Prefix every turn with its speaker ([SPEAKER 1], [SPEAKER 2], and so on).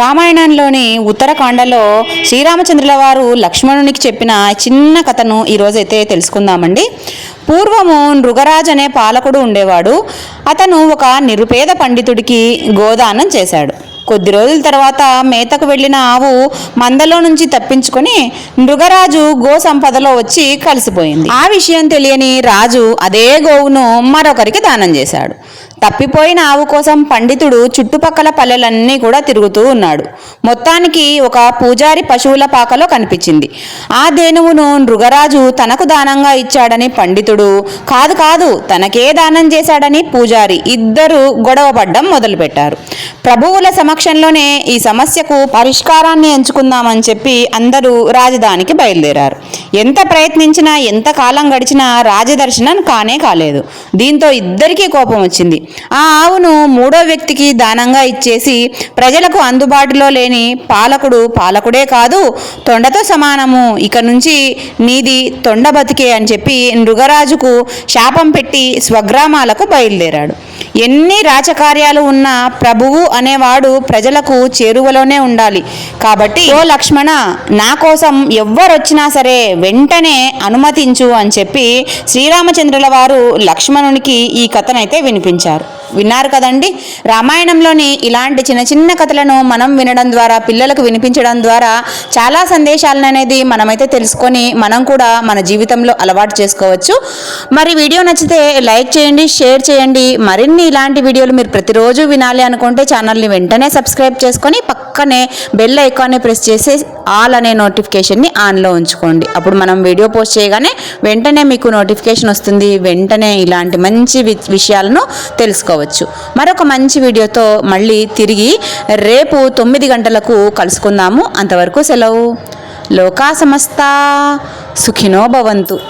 [SPEAKER 1] రామాయణంలోని ఉత్తరకాండలో శ్రీరామచంద్రుల వారు లక్ష్మణునికి చెప్పిన చిన్న కథను ఈరోజైతే తెలుసుకుందామండి. పూర్వము నృగరాజ్ అనే పాలకుడు ఉండేవాడు. అతను ఒక నిరుపేద పండితుడికి గోదానం చేశాడు. కొద్ది రోజుల తర్వాత మేతకు వెళ్ళిన ఆవు మందలో నుంచి తప్పించుకొని మృగరాజు గో సంపదలో వచ్చి కలిసిపోయింది. ఆ విషయం తెలియని రాజు అదే గోవును మరొకరికి దానం చేశాడు. తప్పిపోయిన ఆవు కోసం పండితుడు చుట్టుపక్కల పల్లెలన్నీ కూడా తిరుగుతూ ఉన్నాడు. మొత్తానికి ఒక పూజారి పశువుల పాకలో కనిపించింది. ఆ దేనువును నృగరాజు తనకు దానంగా ఇచ్చాడని పండితుడు కాదు కాదు తనకే దానం చేశాడని పూజారి ఇద్దరు గొడవపడ్డం మొదలుపెట్టారు. ప్రభువుల సమక్షంలోనే ఈ సమస్యకు పరిష్కారాన్ని ఎంచుకుందామని చెప్పి అందరూ రాజధానికి బయలుదేరారు. ఎంత ప్రయత్నించినా ఎంత కాలం గడిచినా రాజదర్శనం కానే కాలేదు. దీంతో ఇద్దరికీ కోపం వచ్చింది. ఆ ఆవును మూడో వ్యక్తికి దానంగా ఇచ్చేసి ప్రజలకు అందుబాటులో లేని పాలకుడు పాలకుడే కాదు తొండతో సమానము. ఇక నుంచి నీది తొండ బతికే అని చెప్పి నృగరాజుకు శాపం పెట్టి స్వగ్రామాలకు బయలుదేరాడు. ఎన్ని రాజకార్యాలు ఉన్నా ప్రభువు అనేవాడు ప్రజలకు చేరువలోనే ఉండాలి. కాబట్టి ఓ లక్ష్మణ నా కోసం ఎవ్వరొచ్చినా సరే వెంటనే అనుమతించు అని చెప్పి శ్రీరామచంద్రుల వారు లక్ష్మణునికి ఈ కథనైతే వినిపించారు. విన్నారు కదండి. రామాయణంలోని ఇలాంటి చిన్న చిన్న కథలను మనం వినడం ద్వారా పిల్లలకు వినిపించడం ద్వారా చాలా సందేశాలను అనేది మనమైతే తెలుసుకొని మనం కూడా మన జీవితంలో అలవాటు చేసుకోవచ్చు. మరి వీడియో నచ్చితే లైక్ చేయండి షేర్ చేయండి. మరిన్ని ఇలాంటి వీడియోలు మీరు ప్రతిరోజు వినాలి అనుకుంటే ఛానల్ని వెంటనే సబ్స్క్రైబ్ చేసుకొని పక్కనే బెల్ ఐకాన్ని ప్రెస్ చేసి ఆల్ అనే నోటిఫికేషన్ని ఆన్లో ఉంచుకోండి. అప్పుడు మనం వీడియో పోస్ట్ చేయగానే వెంటనే మీకు నోటిఫికేషన్ వస్తుంది. వెంటనే ఇలాంటి మంచి విషయాలను తెలుసుకోవచ్చు. మరొక మంచి వీడియోతో మళ్ళీ తిరిగి రేపు తొమ్మిది గంటలకు కలుసుకుందాము. అంతవరకు సెలవు. లోకా సమస్త. సుఖినో భవంతు.